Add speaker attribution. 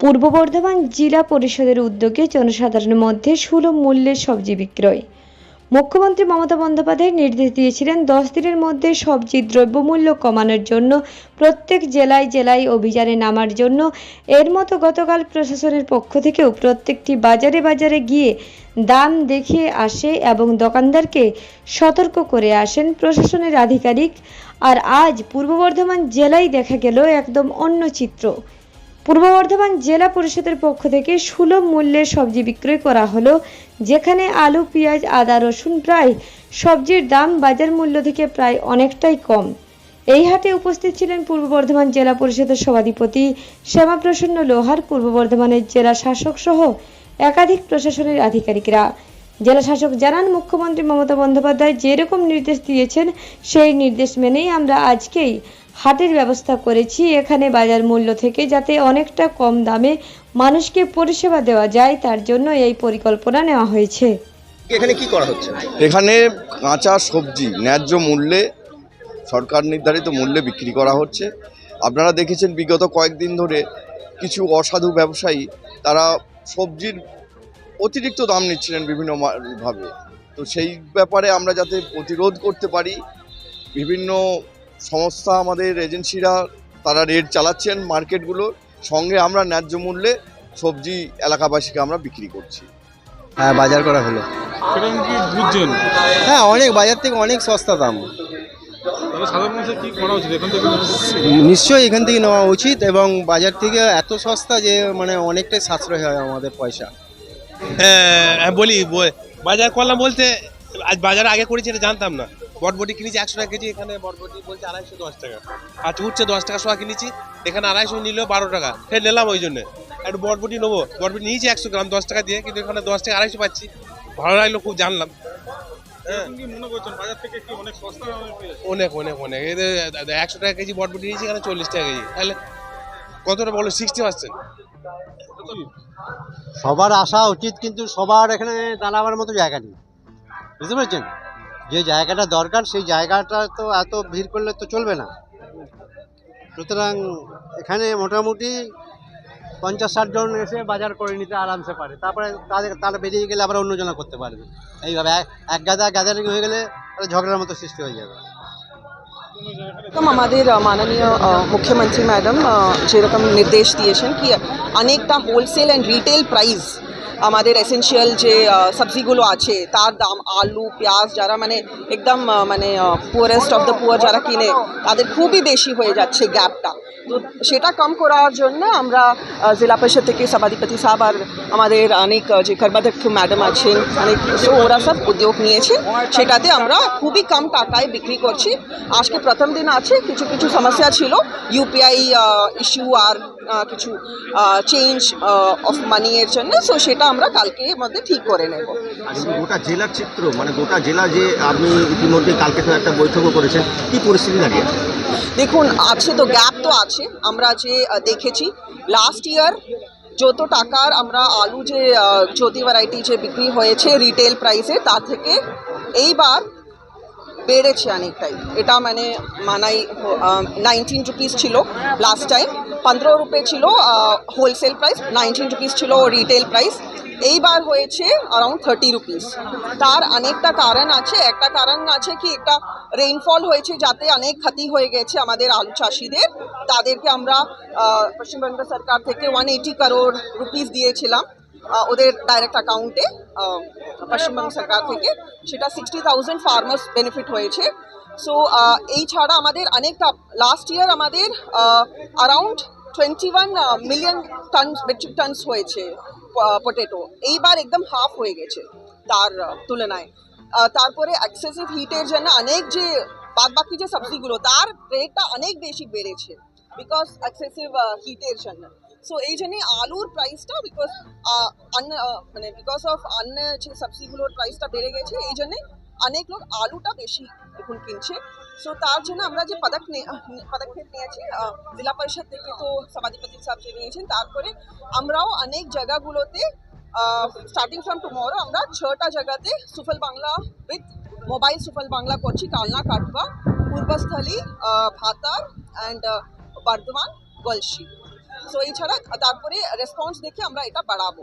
Speaker 1: পূর্ব বর্ধমান জেলা পরিষদের উদ্যোগে জনসাধারণের মধ্যে সুলভ মূল্যের সবজি বিক্রয়। মুখ্যমন্ত্রী মমতা বন্দ্যোপাধ্যায় নির্দেশ দিয়েছিলেন, দশ দিনের মধ্যে সবজির দ্রব্যমূল্য কমানোর জন্য, প্রত্যেক জেলায় জেলায় অভিযানে নামার জন্য। এর মতো গতকাল প্রশাসনের পক্ষ থেকেও প্রত্যেকটি বাজারে বাজারে গিয়ে দাম দেখে আসে এবং দোকানদারকে সতর্ক করে আসেন প্রশাসনের আধিকারিক। আর আজ পূর্ব বর্ধমান জেলায় দেখা গেল একদম অন্য চিত্র। পূর্ব বর্ধমান জেলা পরিষদের পক্ষ থেকে সুলভ মূল্যে সবজি বিক্রয় করা হলো, যেখানে আলু, পেঁয়াজ, আদা, রসুন প্রায় সবজির দাম বাজার মূল্য থেকে প্রায় অনেকটাই কম। এই হাটে উপস্থিত ছিলেন পূর্ব বর্ধমান জেলা পরিষদের সভাধিপতি শ্যামাপ্রসন্ন লোহার, পূর্ব বর্ধমানের জেলা শাসক সহ একাধিক প্রশাসনের আধিকারিকরা। জেলা শাসক জানান, মুখ্যমন্ত্রী মমতা বন্দ্যোপাধ্যায় যেরকম নির্দেশ দিয়েছেন, সেই নির্দেশ মেনেই আমরা আজকেই হাটের ব্যবস্থা করেছি এখানে বাজার মূল্য থেকে যাতে অনেকটা কম দামে মানুষকে পরিষেবা দেওয়া যায় তার জন্য এই পরিকল্পনা নেওয়া হয়েছে।
Speaker 2: এখানে কি করা হচ্ছে?
Speaker 3: এখানে কাঁচা সবজি ন্যায্য মূল্যে সরকার নির্ধারিত মূল্যে বিক্রি করা হচ্ছে। আপনারা দেখেছেন বিগত কয়েকদিন ধরে কিছু অসাধু ব্যবসায়ী তারা সবজির অতিরিক্ত দাম নিচ্ছিলেন বিভিন্ন মা- ভাবে। তো সেই ব্যাপারে আমরা যাতে প্রতিরোধ করতে পারি বিভিন্ন সংস্থা আমাদের এজেন্সিরা তারা রেট চালাচ্ছেন মার্কেটগুলো সঙ্গে আমরা ন্যায্য মূল্যে সবজি এলাকাবাসীকে আমরা বিক্রি করছি।
Speaker 2: হ্যাঁ বাজার করা হলো।
Speaker 4: সেটা কি বুঝছেন?
Speaker 2: হ্যাঁ অনেক বাজার থেকে অনেক সস্তা দাম। নিশ্চয়ই এখান থেকে নেওয়া উচিত এবং বাজার থেকে এত সস্তা যে মানে অনেকটাই সাশ্রয় হয় আমাদের পয়সা।
Speaker 5: হ্যাঁ হ্যাঁ, বলি বাজার করলাম বলতে আজ বাজার আগে করেছি এটা জানতাম না। বটবটি কিনেছি একশো টাকা কেজি এখানে বটবটি বলছে আড়াইশো দশ টাকা। আর উঠছে দশ টাকা সোয়া কিনেছি এখানে আড়াইশো নিল বারো টাকা। ফের নিলাম ওই জন্য। একটু বটবটি নেব। বটবটি নিয়েছি একশো গ্রাম দশ টাকা দিয়ে কিন্তু এখানে দশ টাকা আড়াইশো পাচ্ছি। ভালো লাগল খুব জানলাম। হ্যাঁ।
Speaker 4: মনে অনেক?
Speaker 5: অনেক অনেক অনেক। এই যে একশো টাকা কেজি বটবটি নিয়েছি এখানে চল্লিশ টাকা কেজি। তাহলে কতটা বলো সিক্সটি পার্সেন্ট
Speaker 6: সবার আসা উচিত কিন্তু সবার এখানে দাঁড়াবার মতো জায়গা নেই। বুঝতে পেরেছেন? যে জায়গাটা দরকার, সেই জায়গাটা তো এত ভিড় করলে তো চলবে না। সুতরাং এখানে মোটামুটি পঞ্চাশ ষাট জন এসে বাজার করে নিতে আরামসে পারে। তারপরে তাদের, তারা বেরিয়ে গেলে আবার অন্যজনা করতে পারবে। এইভাবে এক গাদা গ্যাদারিং হয়ে গেলে ঝগড়ার মতো সৃষ্টি হয়ে যাবে।
Speaker 7: একদম আমাদের মাননীয় মুখ্যমন্ত্রী ম্যাডাম যেরকম নির্দেশ দিয়েছেন কি, অনেকটা হোলসেল অ্যান্ড রিটেল প্রাইস আমাদের এসেনশিয়াল যে সবজিগুলো আছে, তার দাম, আলু, পেঁয়াজ যারা মানে একদম মানে পুয়ারেস্ট অফ দ্য পুয়ার যারা কিনে, তাদের খুবই বেশি হয়ে যাচ্ছে গ্যাপটা তো সেটা কম করার জন্য আমরা জেলা পরিষদ থেকে সভাধিপতি সাহেব আর আমাদের অনেক যে কর্মাধ্যক্ষ ম্যাডাম আছেন, অনেক ওরা সব উদ্যোগ নিয়েছে। সেটাতে আমরা খুবই কম টাকায় বিক্রি করছি। আজকে প্রথম দিন আছে, কিছু কিছু সমস্যা ছিল। ইউপিআই ইস্যু আর কিছু চেঞ্জ অফ মানি এর জন্য সো সেটা আমরা কালকে মধ্যে ঠিক করে নেব।
Speaker 2: গোটা জেলার চিত্র মানে গোটা জেলা যে আপনি ইতিমধ্যে কালকে তো একটা বৈঠকও করেছেন কি পরিস্থিতি দাঁড়িয়ে আছে?
Speaker 7: দেখুন আছে তো গ্যাপ তো আছে। আমরা যে দেখেছি লাস্ট ইয়ার যত টাকার আমরা আলু যে জ্যোতি ভ্যারাইটি যে বিক্রি হয়েছে রিটেল প্রাইসে তার থেকে এইবার বেড়েছে অনেকটাই। এটা মানে মানাই নাইনটিন রুপিস ছিল লাস্ট টাইম পনেরো রুপে ছিল হোলসেল প্রাইস নাইনটিন রুপিস ছিল রিটেল প্রাইস এইবার হয়েছে অ্যারাউন্ড থার্টি রুপিস তার অনেকটা কারণ আছে, একটা কারণ আছে কি, একটা রেইনফল হয়েছে যাতে অনেক ক্ষতি হয়ে গেছে আমাদের আলু চাষিদের। তাদেরকে আমরা পশ্চিমবঙ্গ সরকার থেকে ওয়ান এইটি করোড় রুপিস দিয়েছিলাম ওদের ডাইরেক্ট অ্যাকাউন্টে পশ্চিমবঙ্গ সরকার থেকে। সেটা সিক্সটি থাউজেন্ড ফার্মার্স বেনিফিট হয়েছে। সো এই ছাড়া আমাদের অনেকটা লাস্ট ইয়ার আমাদের around twenty one million ton metric tons হয়েছে পটেটো এইবার একদম হাফ হয়ে গেছে তার তুলনায়। তারপরে এক্সেসিভ হিটের জন্য অনেক যে বাদ বাকি যে সবজিগুলো, তার রেটটা অনেক বেশি বেড়েছে বিকজ এক্সেসিভ হিটের জন্য। সো এই জন্যে আলুর প্রাইসটা বিকজ অন্য মানে বিকজ অফ অন্য যে সবজিগুলোর প্রাইসটা বেড়ে গেছে, এই জন্যে অনেক লোক আলুটা বেশি এখন কিনছে। সো তার জন্য আমরা যে পদক পদক্ষেপ নিয়েছি জেলা পরিষদ থেকে তো সভাধিপতি সাহেব যে নিয়েছেন তারপরে আমরাও অনেক জায়গাগুলোতে স্টার্টিং ফ্রম টুমরো আমরা ছটা জায়গাতে সুফল বাংলা উইথ মোবাইল সুফল বাংলা করছি কালনা কাটবা পূর্বস্থলী ভাতার অ্যান্ড বর্ধমান গলসি সো এছাড়া তারপরে রেসপন্স দেখে আমরা এটা বাড়াবো।